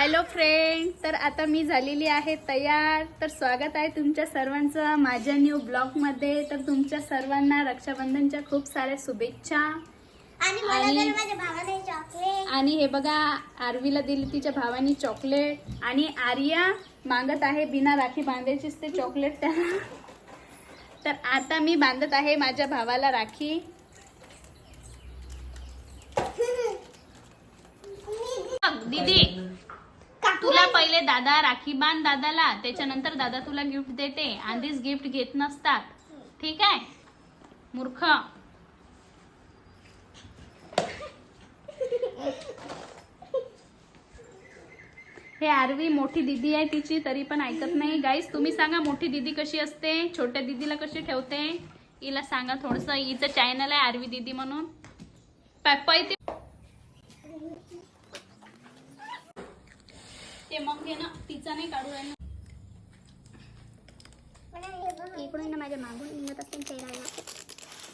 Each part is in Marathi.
हॅलो फ्रेंड तर आता मी झालेली आहे तयार. तर स्वागत आहे तुमच्या सर्वांचं माझ्या न्यू ब्लॉगमध्ये तर तुमच्या सर्वांना रक्षाबंधनच्या खूप साऱ्या शुभेच्छा. आणि मला आणि- चॉकलेट हे बघा आरवीला दिली तिच्या भावानी चॉकलेट आणि आर्या मागत आहे बिना राखी बांधायचीच ते चॉकलेट त्याला. तर आता मी बांधत आहे माझ्या भावाला राखी. दीदी. तुला पहिले दादा राखी बांध दादाला त्याच्यानंतर दादा तुला गिफ्ट देते. आधीच गिफ्ट घेत नसतात. ठीक आहे? मूर्ख. हे आरवी मोठी दीदी आहे तिची तरी पण ऐकत नाही. गाईस तुम्ही सांगा मोठी दीदी कशी असते? छोट्या दीदीला कशी ठेवते? हिला सांगा थोडस. हिचं चॅनल आहे आरवी दीदी म्हणून. पप्पा ते मग घे ना तिचा नाही काढू राहिला. इकडून ना माझ्या मागून निघत असते चेहरा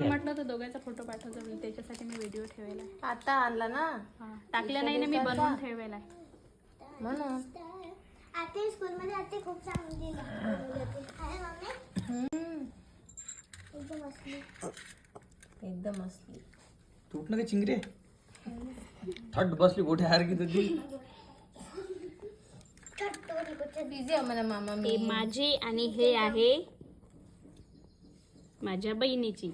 म्हटलं तर दोघांचा फोटो पाठवतो मी त्याच्यासाठी मी व्हिडिओ ठेवायला आहे. आता आणला ना? हा, टाकलं नाही ना मी बनवून ठेवायला आहे. म्हणून. आता स्कूलमध्ये आता खूप चांगली एकदम असली. एकदम असली. तूट ना ते चिंगरे. थट बसली गोठे हार की तुझी बिझी आहे म्हणा मामा हे मी माझी आणि हे आहे माझ्या बहिणीची.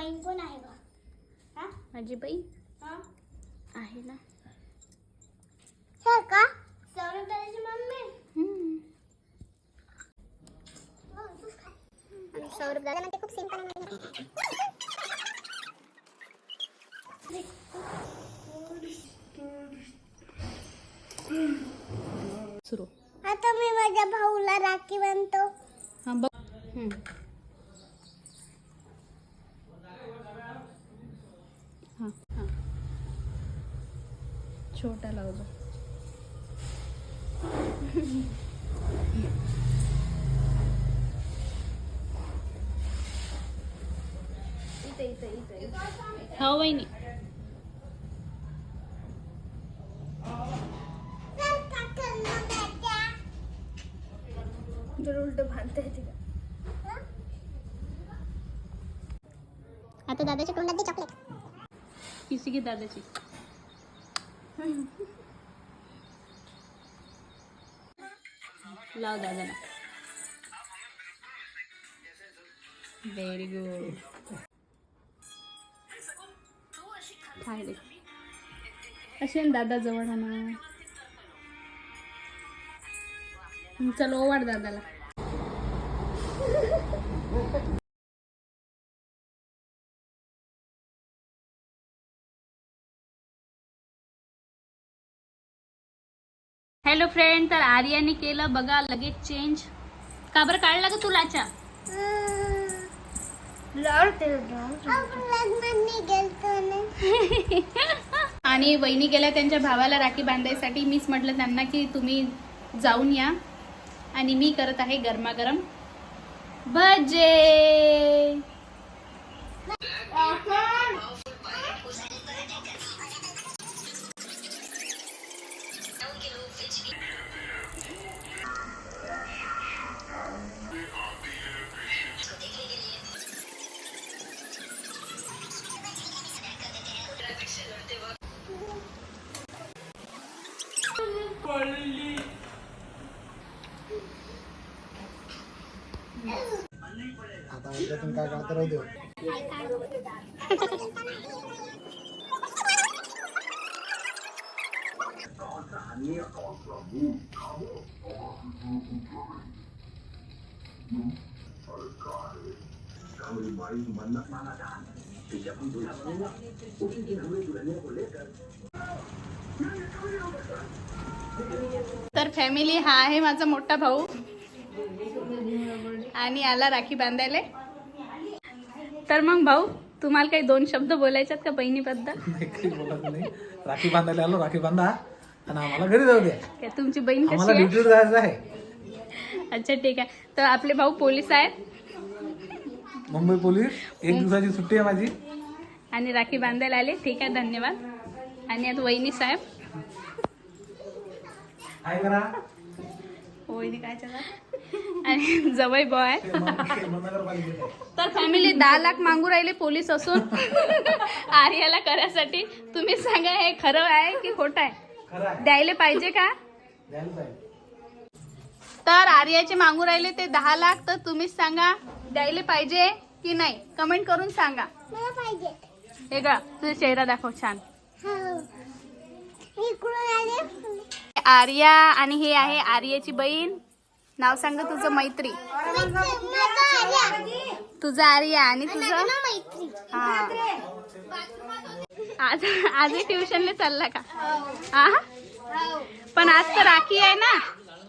बहीण कोण आहे हा? माझी बहीण? हा? आहे ना. का? सौरभ दादाची मम्मी. हम्म. सौरभ दादा म्हणजे खूप सिंपल सुरू. आता मी माझ्या भाऊला राखी बांधतो. हा बघ हम्म. हा, हा. छोटा लावतो हो वहिनी उलट बांधता येते आता दादाच्या तोंडात दे चॉकलेट। किसी के दादाची लाव दादाला व्हेरी गुड काय असे दादा जवळ हा ना? चल ओवाड दादाला. हॅलो फ्रेंड तर आर्याने केलं बघा लगेच चेंज का बरं काढला ग तुलाच्या आणि वहिनी गेल्या त्यांच्या भावाला राखी बांधायसाठी मीच म्हटलं त्यांना की तुम्ही जाऊन या. आणि मी करत आहे गरमागरम भजे. आता आपल्यातून काय तर तर फॅमिली हा आहे माझा मोठा भाऊ. आणि आला राखी बांधायला. तर मग भाऊ तुम्हाला काही दोन शब्द बोलायच्यात का बहिणीबद्दल? राखी बांधायला आलो राखी बांधा. आणि आम्हाला घरी जाऊ द्या का तुमची बहीण कशी आहे? ड्युटीवर जायचं आहे. अच्छा ठीक आहे. तर आपले भाऊ पोलीस आहेत. मुंबई पोलीस एक दिवसाची सुट्टी आहे माझी. आणि राखी बांधायला आले. ठीक आहे धन्यवाद. आणि आता वहिनी साहेब. काय करा. वहिनी काय चाललं आणि जवळ बॉय. तर फॅमिली दहा लाख मागू राहिले पोलीस असून. आर्याला करायसाठी तुम्ही सांगा हे खरं आहे की खोटं आहे? द्यायला पाहिजे का? तर आर्याचे मागू राहिले ते दहा लाख तर तुम्हीच सांगा. द्यायला पाहिजे की नाही? कमेंट करून सांगा. मला पाहिजे. हे का तुझा चेहरा दाखव छान. हो. आर्या आणि हे आहे आर्याची बहीण. नाव सांग तुझं मैत्री. तुझं आर्या आणि तुझं? हा. आज आजही ट्युशनला चालला का? हा पण आज तर राखी आहे ना?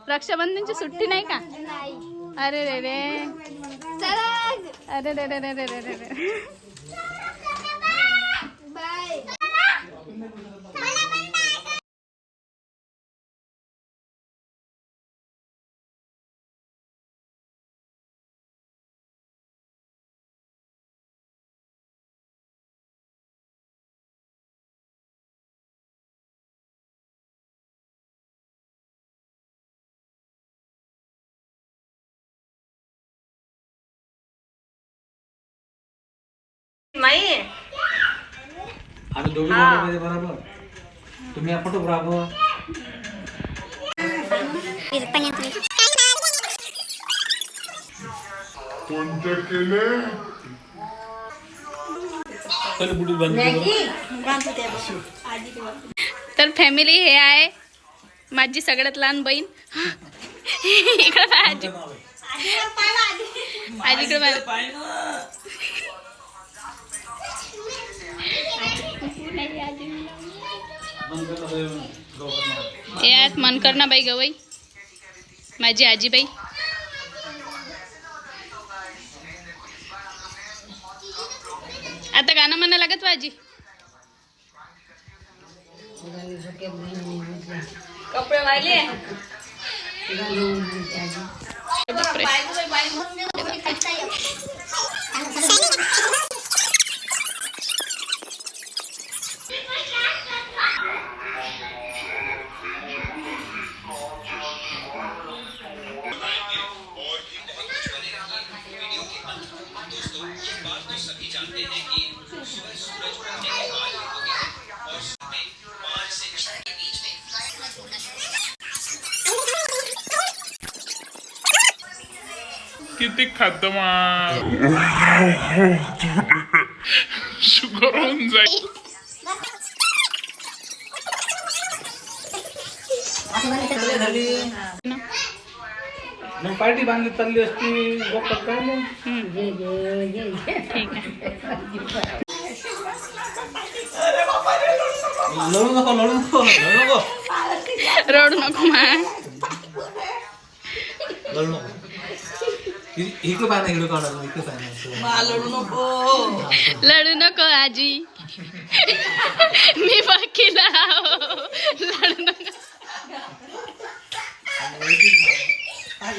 रक्षाबंधनची सुट्टी नाही का? अरे रे रे अरे रे रे रे रे रे आम्ही दोघे बरोबर बरोबर. तुम्ही फोटोग्राफर? तर फॅमिली हे आहे माझी सगळ्यात लहान बहीण. इकडे पाय आजी. आजीकडे पाय हे आहेत मनकर्णा बाई गवई माझी आजीबाई. आता गाणं म्हणा लागत आजी? कपडे वाहिले? किती खात शुगर होऊन जाईल. मग पार्टी बांधली चालली असती. गोपात काय नाही ठीक आहे लढू नको लढू नको लढू नको. रडू नको मा लढू नको इ- इकडं पाय ना इकडं काढा इकडं पाय ना लढू नको. लढू नको आजी. मी बाकी लढू नको.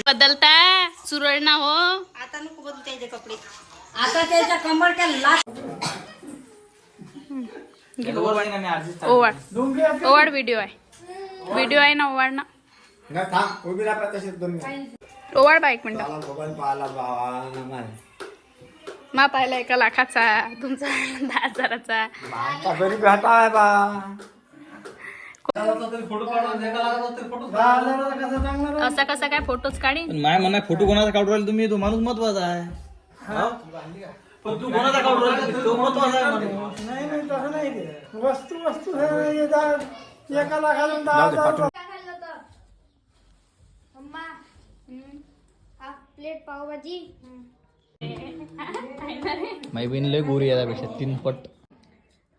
बदलता? सुरळना हो. ओवाड ओवाड व्हिडिओ आहे. व्हिडिओ आहे ना ओवाड ना. नाही थांब उभी राहा तशीच दोन मिनिट. ओवाड बा एक मिनिट. मला मोबाईल पाहिला बाबा मा पाहिला एका लाखाचा तुमचा दहा हजाराचा. आता गरीब आहे बा. असा कसा काय फोटोच काढी माय म्हणा फोटो कोणाचा काढू राहिला तुम्ही? तो माणूस महत्त्वाचा आहे. हा? पण तू कोणाचा काढू राहिला? तो महत्त्वाचा आहे माणूस नाही नाही तसं नाही. ते वस्तू वस्तू एका लाखाला दहा हजार प्लेट पावभाजी. माझी बहीण लय गोरी आहे त्यापेक्षा तीन पट.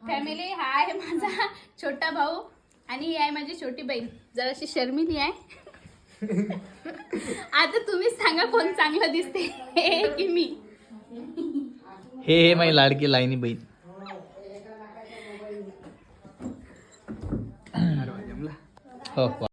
फॅमिली हा आहे माझा छोटा भाऊ आणि ही आहे माझी छोटी बहीण. जराशी शर्मिली आहे. आता तुम्ही सांगा कोण चांगलं दिसते हे की मी? हे हे माझी लाडकी लाईनी बहीण. हो. हो.